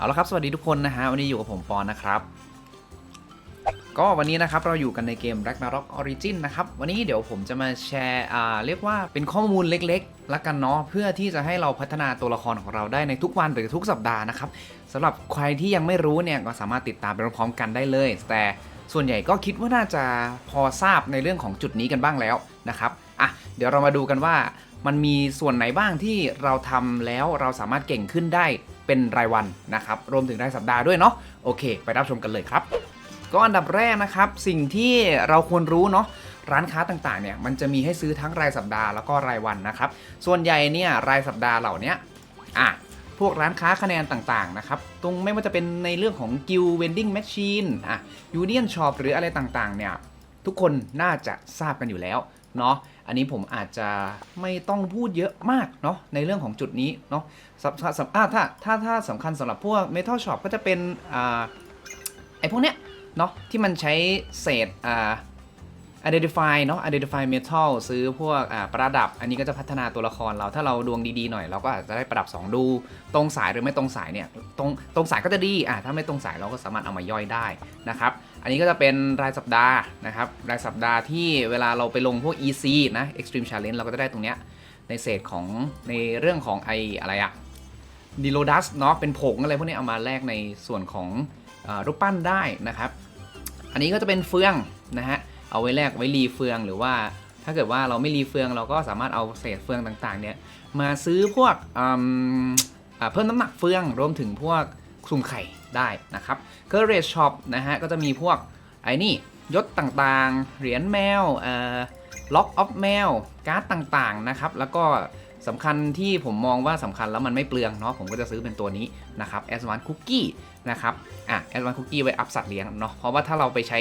เอาละครับสวัสดีทุกคนนะฮะวันนี้อยู่กับผมปอนนะครับ ก็วันนี้นะครับเราอยู่กันในเกม Ragnarok Origin นะครับ วันนี้เดี๋ยวผมจะมาแชร์อ่าเรียกว่าเป็นข้อมูลเล็กๆละกันเนาะเพื่อที่จะให้เราพัฒนาตัวละครของเราได้ในทุกวันหรือทุกสัปดาห์นะครับสำหรับใครที่ยังไม่รู้เนี่ยก็สามารถติดตามไปพร้อมๆกันได้เลย แต่ส่วนใหญ่ก็คิดว่าน่าจะพอทราบในเรื่องของจุดนี้กันบ้างแล้วนะครับอะเดี๋ยวเรามาดูกันว่ามันมีส่วนไหนบ้างที่เราทำแล้วเราสามารถเก่งขึ้นได้ เป็นรายวันนะครับรวมถึงรายสัปดาห์ด้วยเนาะโอเค ไปรับชมกันเลยครับ ก็อันดับแรกนะครับ สิ่งที่เราควรรู้เนาะร้านค้าต่างๆเนี่ยมันจะมีให้ซื้อทั้งรายสัปดาห์แล้วก็รายวันนะครับส่วนใหญ่เนี่ยรายสัปดาห์เหล่านี้อะพวกร้านค้าคะแนนต่างๆนะครับ ตรงไม่ว่าจะเป็นในเรื่องของกิลเวนดิ้งแมชชีนอะยูเนียนช็อปหรืออะไรต่างๆเนี่ยทุกคนน่าจะทราบกันอยู่แล้วเนาะ อันนี้ผมอาจจะไม่ต้องพูดเยอะมากเนาะในเรื่องของจุดนี้เนาะสำสำสำอ่าถ้าถ้าถ้าสำคัญสำหรับพวก Metal Shop ก็จะเป็นอ่าไอพวกเนี้ยเนาะที่มันใช้เศษอ่า identify เนาะ identify metal ซื้อพวกประดับ อันนี้ก็จะพัฒนาตัวละครเรา ถ้าเราดวงดีๆหน่อยเราก็อาจจะได้ประดับ 2 ดู ตรงสายหรือไม่ตรงสายเนี่ย ตรงตรงสายก็จะดีอ่าถ้าไม่ตรงสายเราก็สามารถเอามาย่อยได้นะครับ อันนี้ก็จะเป็นรายสัปดาห์นะครับ รายสัปดาห์ที่เวลาเราไปลงพวก EC นะ Extreme Challenge เราก็จะได้ตรงเนี้ย ในเศษของในเรื่องของไออะไรอะดิโลดัสเนาะ เป็นผงอะไรพวกนี้เอามาแลกในส่วนของอรูปปั้นได้นะครับ อันนี้ก็จะเป็นเฟืองนะฮะ เอาไว้แลกไว้รีเฟืองหรือว่า ถ้าเกิดว่าเราไม่รีเฟืองเราก็สามารถเอาเศษเฟืองต่างๆเนี่ยมาซื้อพวกอ่าเพิ่มน้ำหนักเฟืองรวมถึงพวกคลุมไข่ได้นะครับก็เรทช็อปนะฮะก็จะมีพวกไอ้นี่ยศต่างๆ เหรียญแมวเอ่อล็อกออฟแมวการ์ดต่างๆนะครับแล้วก็สำคัญที่ผมมองว่าสำคัญแล้วมันไม่เปลืองเนาะผมก็จะซื้อเป็นตัวนี้นะครับ a d v a n c e Cookie นะครับอะ a d v a n c e Cookie ไว้อัพสัตว์เลี้ยงเนาะเพราะว่าถ้าเราไปใช้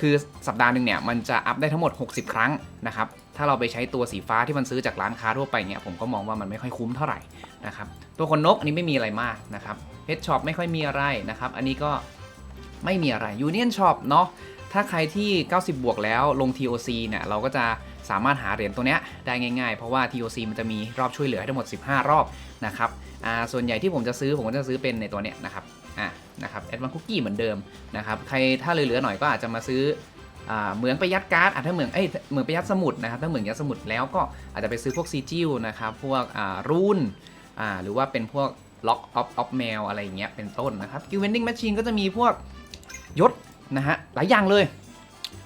คือสัปดาห์หนึ่งเนี่ยมันจะอัพได้ทั้งหมด 60 ครั้งนะครับ ถ้าเราไปใช้ตัวสีฟ้าที่มันซื้อจากร้านค้าทั่วไปเนี่ยผมก็มองว่ามันไม่ค่อยคุ้มเท่าไหร่นะครับ ตัวคนนกอันนี้ไม่มีอะไรมากนะครับเพชช็อปไม่ค่อยมีอะไรนะครับ อันนี้ก็ไม่มีอะไรยูเนียนช็อปเนาะ ถ้าใครที่ 90 บวกแล้วลง TOC เนี่ยเราก็จะสามารถหาเหรียญตัวเนี้ยได้ง่ายๆ เพราะว่า TOC มันจะมีรอบช่วยเหลือให้ทั้งหมด 15 รอบนะครับ อ่า ส่วนใหญ่ที่ผมจะซื้อผมก็จะซื้อเป็นในตัวเนี้ยนะครับ อ่า นะครับแอดวานคุกกี้เหมือนเดิมนะครับใครถ้าเหลือๆหน่อยก็อาจจะมาซื้อเหมืองไปยัดการ์ดอะถ้าเหมืองเอ้ยเหมืองไปยัดสมุดนะครับถ้าเหมืองยัดสมุดแล้วก็อาจจะไปซื้อพวกซีจิลนะครับพวกรูนอ่าหรือว่าเป็นพวกล็อกออฟออฟแมวอะไรอย่างเงี้ยเป็นต้นนะครับกิลเวนดิ้งแมชชีนก็จะมีพวกยศนะฮะหลายอย่างเลย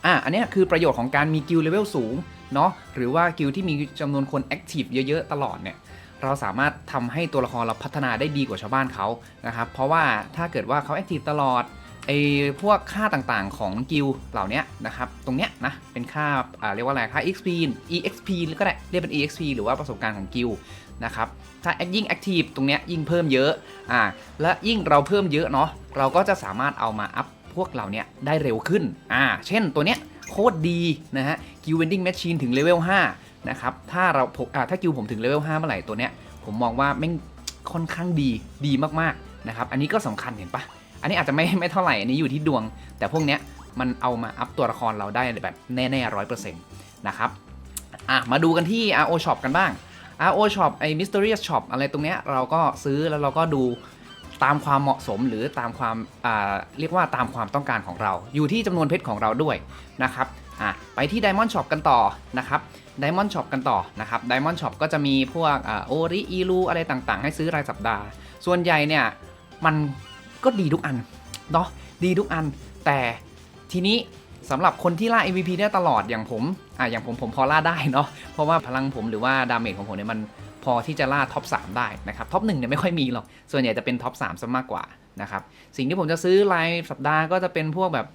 อ่าอันเนี้ยคือประโยชน์ของการมีกิลเลเวลสูงเนาะหรือว่ากิลที่มีจำนวนคนแอคทีฟเยอะๆ ตลอดเนี่ย เราสามารถทำให้ตัวละครเราพัฒนาได้ดีกว่าชาวบ้านเขานะครับ เพราะว่าถ้าเกิดว่าเขาแอคทีฟตลอดไอ้พวกค่าต่างๆของกิลเหล่านี้นะครับ ตรงเนี้ยนะเป็นค่าเรียกว่าอะไรค่า XP EXP หรือก็ได้เรียกเป็น EXP หรือว่าประสบการณ์ของกิลนะครับถ้ายิ่ง Active ตรงเนี้ยยิ่งเพิ่มเยอะอ่าและยิ่งเราเพิ่มเยอะเนาะเราก็จะสามารถเอามาอัพพวกเหล่านี้ได้เร็วขึ้นอ่าเช่นตัวเนี้ยโคตรดีนะฮะกิลเวนดิ้งแมชชีนถึงเลเวล5 นะครับ ถ้าเราถ้ากิลผมถึงเลเวล5เมื่อไหร่ตัวเนี้ย ผมมองว่าแม่งค่อนข้างดีดีมากๆนะครับ อันนี้ก็สำคัญเห็นปะอันนี้อาจจะไม่ไม่เท่าไหร่อันนี้อยู่ที่ดวง แต่พวกเนี้ยมันเอามาอัพตัวละครเราได้แบบแน่ๆร้อยเปอร์เซ็นต์นะครับอะมาดูกันที่ RO Shop กันบ้าง RO Shop ไอ้ Mysterious Shop อะไรตรงเนี้ยเราก็ซื้อแล้วเราก็ดูตามความเหมาะสมหรือตามความาเรียกว่าตามความต้องการของเรา อยู่ที่จำนวนเพชรของเราด้วยนะครับอะไปที่ Diamond Shop กันต่อนะครับ Diamond Shop กันต่อนะครับ Diamond Shop ก็จะมีพวกโอริอีลูอะไรต่างๆ ให้ซื้อรายสัปดาห์ ส่วนใหญ่เนี่ยมันก็ดีทุกอันเนาะดีทุกอัน แต่ทีนี้สำหรับคนที่ล่า MVP ได้ตลอดอย่างผมอะอย่างผมผมพอล่าได้เนาะเพราะว่าพลังผมหรือว่าดาเมจของผมเนี่ยมันพอที่จะล่าท็อป 3 ได้นะครับท็อป1เนี่ยไม่ค่อยมีหรอก ส่วนใหญ่จะเป็นท็อป3ซะมากกว่านะครับสิ่งที่ผมจะซื้อรายสัปดาห์ก็จะเป็นพวกแบบ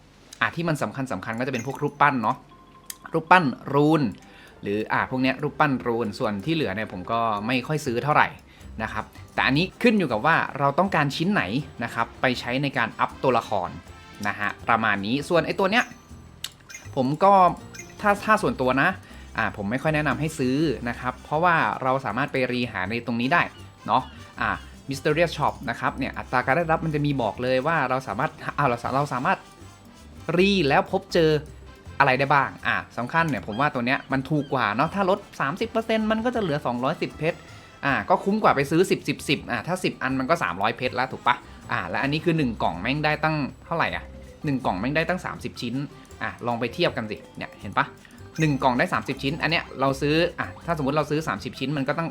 อะที่มันสำคัญสำคัญก็จะเป็นพวกรูปปั้นเนาะรูปปั้นรูน รืออะพวกนี้รูปปั้นรูนส่วนที่เหลือเนี่ยผมก็ไม่ค่อยซื้อเท่าไหร่นะครับแต่อันนี้ขึ้นอยู่กับว่าเราต้องการชิ้นไหนนะครับไปใช้ในการอัพตัวละครนะฮะประมาณนี้ส่วนไอ้ตัวเนี้ยผมก็ถ้าถ้าส่วนตัวนะอ่าผมไม่ค่อยแนะนำให้ซื้อนะครับเพราะว่าเราสามารถไปรีหาในตรงนี้ได้เนาะอ่า Mysterious Shop นะครับเนี่ยอัตราการได้รับมันจะมีบอกเลยว่าเราสามารถอ่าเราเราสามารถรีแล้วพบเจอ อะไรได้บ้าง อ่าสำคัญเนี่ยผมว่าตัวเนี้ยมันถูกกว่าเนาะ ถ้าลด 30%มันก็จะเหลือ 210 เพชร อ่าก็คุ้มกว่าไปซื้อ 10 10 10อ่าถ้า 10 อันมันก็ 300 เพชรแล้วถูกปะอ่าและอันนี้คือ 1 กล่องแม่งได้ตั้งเท่าไหร่อะ1กล่องแม่งได้ตั้ง 30 ชิ้น อะลองไปเทียบกันสิ เนี่ยเห็นปะ1กล่องได้ 30 ชิ้น อันเนี้ยเราซื้อ อะถ้าสมมติเราซื้อ 30 ชิ้นมันก็ต้อง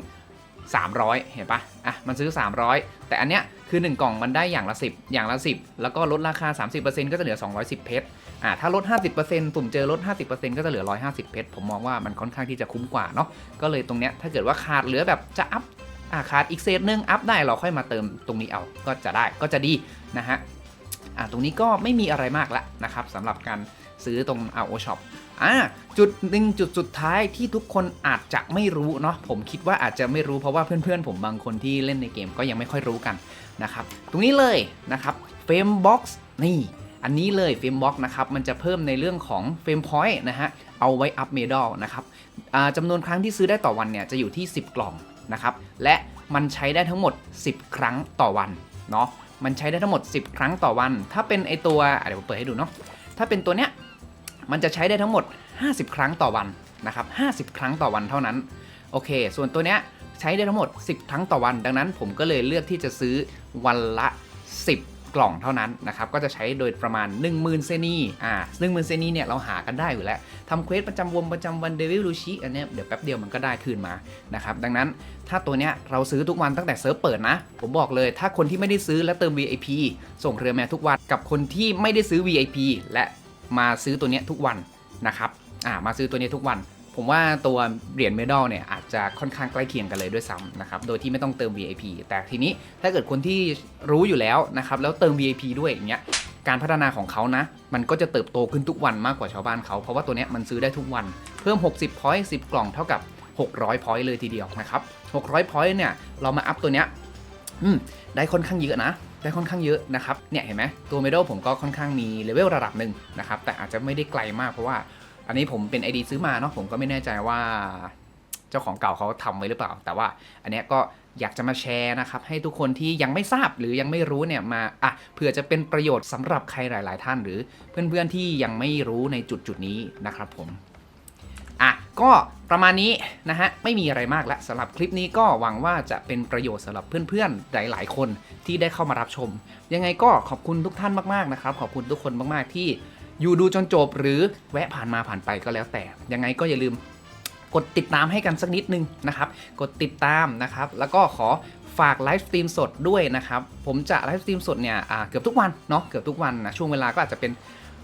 300 เห็นปะอะมันซื้อ 300 แต่อันเนี้ยคือ 1 กล่องมันได้อย่างละ 10 อย่างละ 10 แล้วก็ลดราคา 30%ก็จะเหลือ 210 เพชรอะถ้าลด 50%สุ่มเจอลด 50%ก็จะเหลือ 150 เพชรผมมองว่ามันค่อนข้างที่จะคุ้มกว่าเนาะก็เลยตรงเนี้ยถ้าเกิดว่าขาดเหลือแบบจะอัพอะขาดอีกเศษนึงอัพได้เราค่อยมาเติมตรงนี้เอาก็จะได้ก็จะดีนะฮะอะตรงนี้ก็ไม่มีอะไรมากละนะครับสำหรับการ ซื้อตรง RO Shop อ่าจุดหนึ่งจุดสุดท้ายที่ทุกคนอาจจะไม่รู้เนาะผมคิดว่าอาจจะไม่รู้เพราะว่าเพื่อนๆ ผมบางคนที่เล่นในเกมก็ยังไม่ค่อยรู้กันนะครับ ตรงนี้เลยนะครับเฟรมบ็อกซ์นี่อันนี้เลยเฟรมบ็อกนะครับ มันจะเพิ่มในเรื่องของเฟรมพอยต์นะฮะ เอาไว้อัพเมดัลนะครับจำนวนครั้งที่ซื้อได้ต่อวันเนี่ย จะอยู่ที่ 10 กล่องนะครับ และมันใช้ได้ทั้งหมด 10 ครั้งต่อวันเนาะมันใช้ได้ทั้งหมด 10 ครั้งต่อวัน ถ้าเป็นไอตัวเดี๋ยวผมเปิดให้ดูเนาะถ้าเป็นตัวเนี้ย มันจะใช้ได้ทั้งหมด 50 ครั้งต่อวันนะครับ50 ครั้งต่อวันเท่านั้น โอเค ส่วนตัวเนี้ยใช้ได้ทั้งหมด 10 ครั้งต่อวัน ดังนั้นผมก็เลยเลือกที่จะซื้อวันละ 10 กล่องเท่านั้นนะครับ ก็จะใช้โดยประมาณ 10,000 เซนีอ่า10,000 เซนีเนี่ยเราหากันได้อยู่แล้วทำเควสประจำวงประจำวันเดวิลลูชิอันเนี้ยเดี๋ยวแป๊บเดียวมันก็ได้คืนมานะครับ ดังนั้นถ้าตัวเนี้ยเราซื้อทุกวันตั้งแต่เซิร์ฟเปิดนะ ผมบอกเลย ถ้าคนที่ไม่ได้ซื้อและเติม VIP ส่งเรือแมทุกวันกับคนที่ไม่ได้ซื้อ VIP และ มาซื้อตัวนี้ทุกวันนะครับอ่ามาซื้อตัวนี้ทุกวัน ผมว่าตัวเหรียญเมดัลเนี่ยอาจจะค่อนข้างใกล้เคียงกันเลยด้วยซ้ำนะครับโดยที่ไม่ต้องเติม VIP แต่ทีนี้ถ้าเกิดคนที่รู้อยู่แล้วนะครับแล้วเติม VIP ด้วยอย่างเงี้ยการพัฒนาของเขานะ มันก็จะเติบโตขึ้นทุกวันมากกว่าชาวบ้านเขา เพราะว่าตัวเนี้ยมันซื้อได้ทุกวัน เพิ่ม 60พอยต์10 กล่องเท่ากับ 600พอยต์เลยทีเดียวนะครับ 600พอยต์เนี่ย เรามาอัพตัวเนี้ย อืมได้ค่อนข้างเยอะนะได้ค่อนข้างเยอะนะครับเนี่ยเห็นไหมตัวเมดัลผมก็ค่อนข้างมีเลเวลระดับหนึ่งนะครับแต่อาจจะไม่ได้ไกลมากเพราะว่าอันนี้ผมเป็น ID ซื้อมาเนาะผมก็ไม่แน่ใจว่าเจ้าของเก่าเขาทำไว้หรือเปล่า แต่ว่าอันเนี้ยก็อยากจะมาแชร์นะครับ ให้ทุกคนที่ยังไม่ทราบหรือยังไม่รู้เนี่ยมาอะเผื่อจะเป็นประโยชน์สำหรับใครหลาย ๆ ท่านหรือเพื่อนๆที่ยังไม่รู้ในจุดจุดๆนี้นะครับผม อะก็ประมาณนี้นะฮะไม่มีอะไรมากแล้วสำหรับคลิปนี้ก็หวังว่าจะเป็นประโยชน์สำหรับเพื่อนๆหลายๆคนที่ได้เข้ามารับชม ยังไงก็ขอบคุณทุกท่านมากๆนะครับขอบคุณทุกคนมากๆที่อยู่ดูจนจบหรือแวะผ่านมาผ่านไปก็แล้วแต่ ยังไงก็อย่าลืมกดติดตามให้กันสักนิดนึงนะครับ กดติดตามนะครับ แล้วก็ขอฝากไลฟ์สตรีมสดด้วยนะครับ ผมจะไลฟ์สตรีมสดเนี่ยอ่าเกือบทุกวันเนาะเกือบทุกวันนะช่วงเวลาก็อาจจะเป็น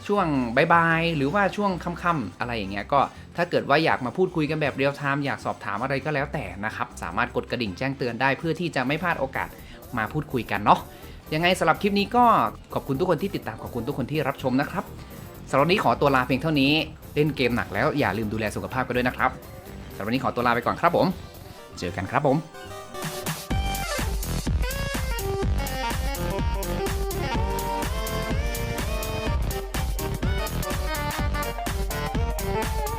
ช่วงบายๆหรือว่าช่วงค่ำๆอะไรอย่างเงี้ยก็ถ้าเกิดว่าอยากมาพูดคุยกันแบบเรียลไทม์อยากสอบถามอะไรก็แล้วแต่นะครับ สามารถกดกระดิ่งแจ้งเตือนได้เพื่อที่จะไม่พลาดโอกาสมาพูดคุยกันเนาะยังไงสำหรับคลิปนี้ก็ขอบคุณทุกคนที่ติดตามขอบคุณทุกคนที่รับชมนะครับสำหรับนี้ขอตัวลาเพียงเท่านี้เล่นเกมหนักแล้วอย่าลืมดูแลสุขภาพกันด้วยนะครับสำหรับนี้ขอตัวลาไปก่อนครับผม เจอกันครับผม Música